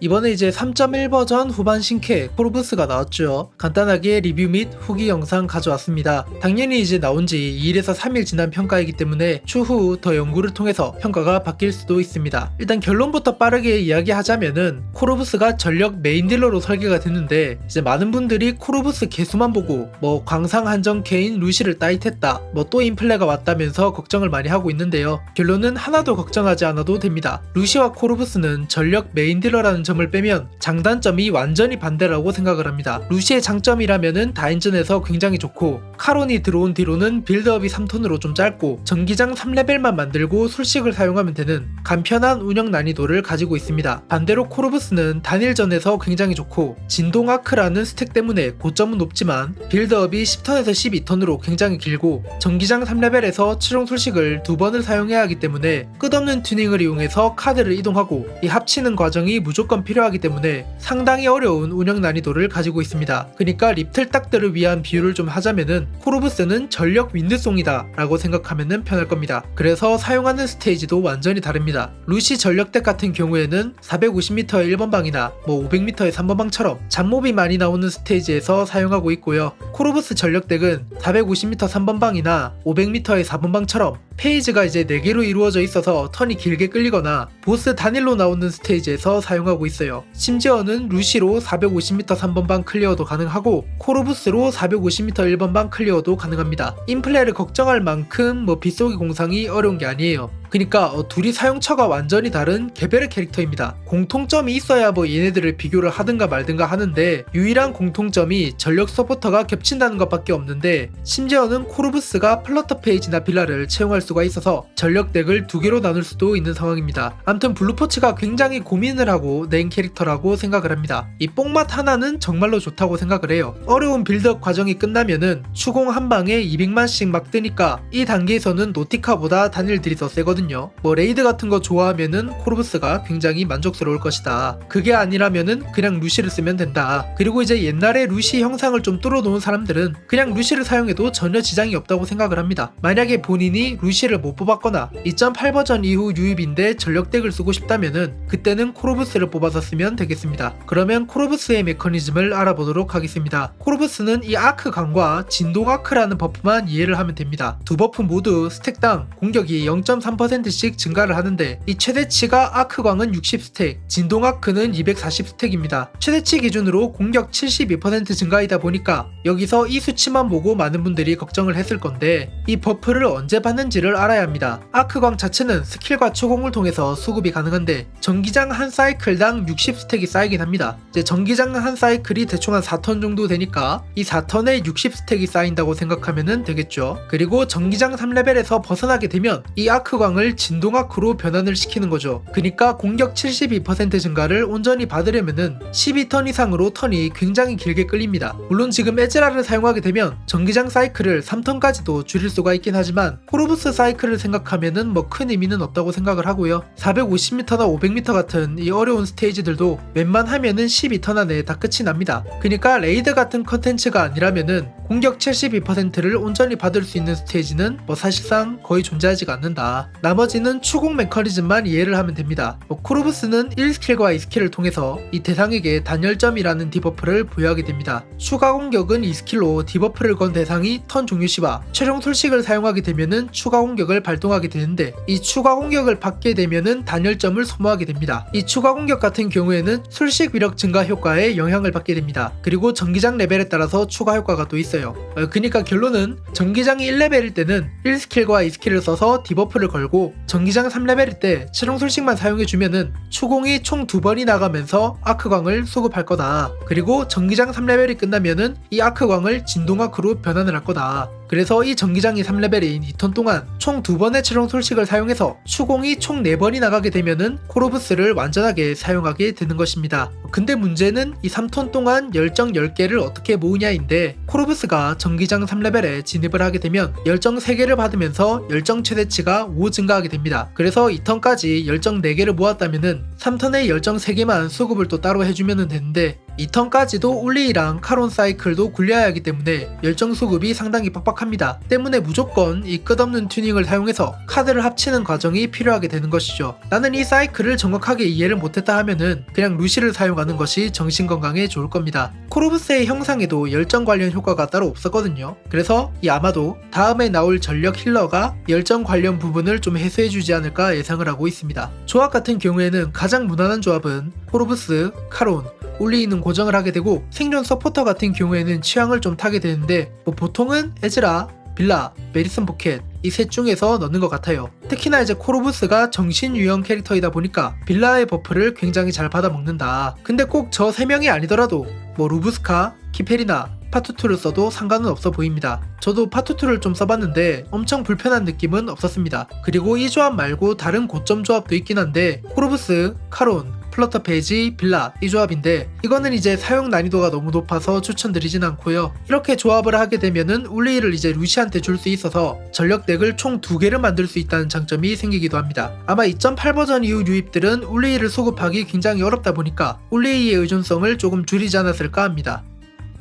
이번에 이제 3.1 버전 후반 신캐 코르부스가 나왔죠. 간단하게 리뷰 및 후기 영상 가져왔습니다. 당연히 이제 나온 지 2일에서 3일 지난 평가이기 때문에 추후 더 연구를 통해서 평가가 바뀔 수도 있습니다. 일단 결론부터 빠르게 이야기하자면은 코르부스가 전력 메인 딜러로 설계가 됐는데 이제 많은 분들이 코르부스 개수만 보고 뭐 광상 한정 개인 루시를 따잇했다 뭐 또 인플레가 왔다면서 걱정을 많이 하고 있는데요. 결론은 하나도 걱정하지 않아도 됩니다. 루시와 코르부스는 전력 메인 딜러라는 점을 빼면 장단점이 완전히 반대라고 생각을 합니다. 루시의 장점이라면은 다인전에서 굉장히 좋고 카론이 들어온 뒤로는 빌드업이 3톤으로 좀 짧고 전기장 3레벨만 만들고 술식을 사용하면 되는 간편한 운영 난이도를 가지고 있습니다. 반대로 코르부스는 단일전에서 굉장히 좋고 진동 아크라는 스택 때문에 고점은 높지만 빌드업이 10턴에서 12턴으로 굉장히 길고 전기장 3레벨에서 치룡 술식을 두 번을 사용해야 하기 때문에 끝없는 튜닝을 이용해서 카드를 이동하고 이 합치는 과정이 무조건 필요하기 때문에 상당히 어려운 운영 난이도를 가지고 있습니다. 그러니까 립틀딱들을 위한 비유를 좀 하자면은 코르부스는 전력 윈드송이다 라고 생각하면 편할 겁니다. 그래서 사용하는 스테이지도 완전히 다릅니다. 루시 전력덱 같은 경우에는 450m의 1번 방이나 뭐 500m의 3번 방처럼 잡몹이 많이 나오는 스테이지에서 사용하고 있고요. 코르부스 전력덱은 450m 3번 방이나 500m의 4번 방처럼 페이지가 이제 4개로 이루어져 있어서 턴이 길게 끌리거나 보스 단일로 나오는 스테이지에서 사용하고 있어요. 심지어는 루시로 450m 3번 방 클리어도 가능하고 코르부스로 450m 1번 방 클리어도 가능합니다. 인플레를 걱정할 만큼 뭐 빗속의 공상이 어려운 게 아니에요. 그니까 어, 둘이 사용처가 완전히 다른 개별의 캐릭터입니다. 공통점이 있어야 뭐 얘네들을 비교를 하든가 말든가 하는데 유일한 공통점이 전력 서포터가 겹친다는 것밖에 없는데 심지어는 코르부스가 플러터 페이지나 빌라를 채용할 수가 있어서 전력 덱을 두 개로 나눌 수도 있는 상황입니다. 암튼 블루포츠가 굉장히 고민을 하고 낸 캐릭터라고 생각을 합니다. 이 뽕맛 하나는 정말로 좋다고 생각을 해요. 어려운 빌드업 과정이 끝나면은 추공 한 방에 200만씩 막 뜨니까 이 단계에서는 노티카보다 단일들이 더 세거든요. 뭐 레이드 같은 거 좋아하면은 코르부스가 굉장히 만족스러울 것이다. 그게 아니라면은 그냥 루시를 쓰면 된다. 그리고 이제 옛날에 루시 형상을 좀 뚫어놓은 사람들은 그냥 루시를 사용해도 전혀 지장이 없다고 생각을 합니다. 만약에 본인이 루시를 못 뽑았거나 2.8 버전 이후 유입인데 전력덱을 쓰고 싶다면은 그때는 코르부스를 뽑아서 쓰면 되겠습니다. 그러면 코르부스의 메커니즘을 알아보도록 하겠습니다. 코르부스는 이 아크 강과 진동 아크라는 버프만 이해를 하면 됩니다. 두 버프 모두 스택당 공격이 0.3%씩 증가를 하는데 이 최대치가 아크광은 60스택, 진동 아크는 240스택입니다. 최대치 기준으로 공격 72% 증가이다 보니까 여기서 이 수치만 보고 많은 분들이 걱정을 했을 건데 이 버프를 언제 받는지를 알아야 합니다. 아크광 자체는 스킬과 추공을 통해서 수급이 가능한데 전기장 한 사이클당 60스택이 쌓이긴 합니다. 이제 전기장 한 사이클이 대충 한 4턴 정도 되니까 이 4턴에 60스택이 쌓인다고 생각하면 되겠죠. 그리고 전기장 3레벨에서 벗어나게 되면 이 아크광 을 진동아크로 변환을 시키는 거죠. 그니까 공격 72% 증가를 온전히 받으려면은 12턴 이상으로 턴이 굉장히 길게 끌립니다. 물론 지금 에즈라를 사용하게 되면 전기장 사이클을 3턴까지도 줄일 수가 있긴 하지만 코르부스 사이클을 생각하면은 뭐 큰 의미는 없다고 생각을 하고요. 450m나 500m 같은 이 어려운 스테이지들도 웬만하면은 12턴 안에 다 끝이 납니다. 그니까 레이드 같은 컨텐츠가 아니라면은 공격 72%를 온전히 받을 수 있는 스테이지는 뭐 사실상 거의 존재하지가 않는다. 나머지는 추공 메커니즘만 이해를 하면 됩니다. 뭐 코르부스는 1스킬과 2스킬을 통해서 이 대상에게 단열점이라는 디버프를 부여하게 됩니다. 추가 공격은 2스킬로 디버프를 건 대상이 턴 종료 시와 최종 술식을 사용하게 되면은 추가 공격을 발동하게 되는데 이 추가 공격을 받게 되면은 단열점을 소모하게 됩니다. 이 추가 공격 같은 경우에는 술식 위력 증가 효과에 영향을 받게 됩니다. 그리고 전기장 레벨에 따라서 추가 효과가 또 있어요. 어, 그니까 결론은 전기장이 1레벨일 때는 1스킬과 2스킬을 써서 디버프를 걸고 전기장 3레벨일 때 실용 술식만 사용해주면은 추공이 총 두 번이 나가면서 아크광을 수급할 거다. 그리고 전기장 3레벨이 끝나면은 이 아크광을 진동아크로 변환을 할 거다. 그래서 이 전기장이 3레벨인 2턴 동안 총 두 번의 최종 솔식을 사용해서 추공이 총 4번이 나가게 되면은 코로부스를 완전하게 사용하게 되는 것입니다. 근데 문제는 이 3턴 동안 열정 10개를 어떻게 모으냐인데 코로부스가 전기장 3레벨에 진입을 하게 되면 열정 3개를 받으면서 열정 최대치가 5 증가하게 됩니다. 그래서 2턴까지 열정 4개를 모았다면은 3턴에 열정 3개만 수급을 또 따로 해주면 되는데 이 턴까지도 울리이랑 카론 사이클도 굴려야 하기 때문에 열정 수급이 상당히 빡빡합니다. 때문에 무조건 이 끝없는 튜닝을 사용해서 카드를 합치는 과정이 필요하게 되는 것이죠. 나는 이 사이클을 정확하게 이해를 못했다 하면은 그냥 루시를 사용하는 것이 정신 건강에 좋을 겁니다. 코르브스의 형상에도 열정 관련 효과가 따로 없었거든요. 그래서 이 아마도 다음에 나올 전력 힐러가 열정 관련 부분을 좀 해소해주지 않을까 예상을 하고 있습니다. 조합 같은 경우에는 가장 무난한 조합은 코르브스, 카론, 울리이는 고정을 하게 되고 생존 서포터 같은 경우에는 취향을 좀 타게 되는데 뭐 보통은 에즈라, 빌라, 메리슨 포켓 이 셋 중에서 넣는 것 같아요. 특히나 이제 코르부스가 정신 유형 캐릭터이다 보니까 빌라의 버프를 굉장히 잘 받아먹는다. 근데 꼭 저 세 명이 아니더라도 뭐 루브스카, 키페리나, 파투투를 써도 상관은 없어 보입니다. 저도 파투투를 좀 써봤는데 엄청 불편한 느낌은 없었습니다. 그리고 이 조합 말고 다른 고점 조합도 있긴 한데 코르부스, 카론, 플러터 페이지, 빌라 이 조합인데 이거는 이제 사용 난이도가 너무 높아서 추천드리진 않고요. 이렇게 조합을 하게 되면은 울리를 이제 루시한테 줄 수 있어서 전력 덱을 총 두 개를 만들 수 있다는 장점이 생기기도 합니다. 아마 2.8 버전 이후 유입들은 울리를 소급하기 굉장히 어렵다 보니까 울리의 의존성을 조금 줄이지 않았을까 합니다.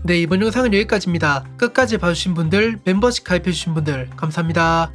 네 이번 영상은 여기까지입니다. 끝까지 봐주신 분들, 멤버십 가입해주신 분들 감사합니다.